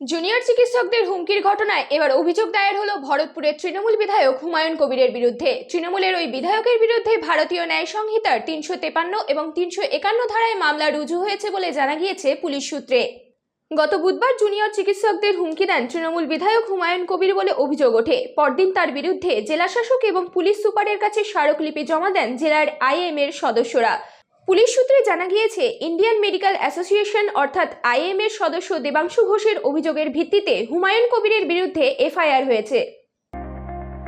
Junior চিকিৎসকদের হুমকির ঘটনায় এবার অভিযোগ দায়ের হলো ভরতপুরের তৃণমূল বিধায়ক হুমায়ুন কবিরের বিরুদ্ধে। তৃণমূলের ওই বিধায়কের বিরুদ্ধে ভারতীয় ন্যায় সংহিতার তিনশো তেপান্ন এবং তিনশো একান্ন ধারায় মামলা রুজু হয়েছে বলে জানা গিয়েছে পুলিশ সূত্রে। গত বুধবার জুনিয়র চিকিৎসকদের হুমকি দেন তৃণমূল বিধায়ক হুমায়ুন কবির বলে অভিযোগ ওঠে। পরদিন তার বিরুদ্ধে জেলাশাসক এবং পুলিশ সুপারের কাছে স্মারকলিপি জমা দেন জেলার আইএম এর সদস্যরা। পুলিশ সূত্রে জানা গিয়েছে, ইন্ডিয়ান মেডিকেল অ্যাসোসিয়েশন অর্থাৎ আইএম এর সদস্য দেবাংশু ঘোষের অভিযোগের ভিত্তিতে হুমায়ুন কবিরের বিরুদ্ধে এফআইআর হয়েছে।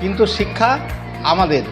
কিন্তু শিক্ষা আমাদের।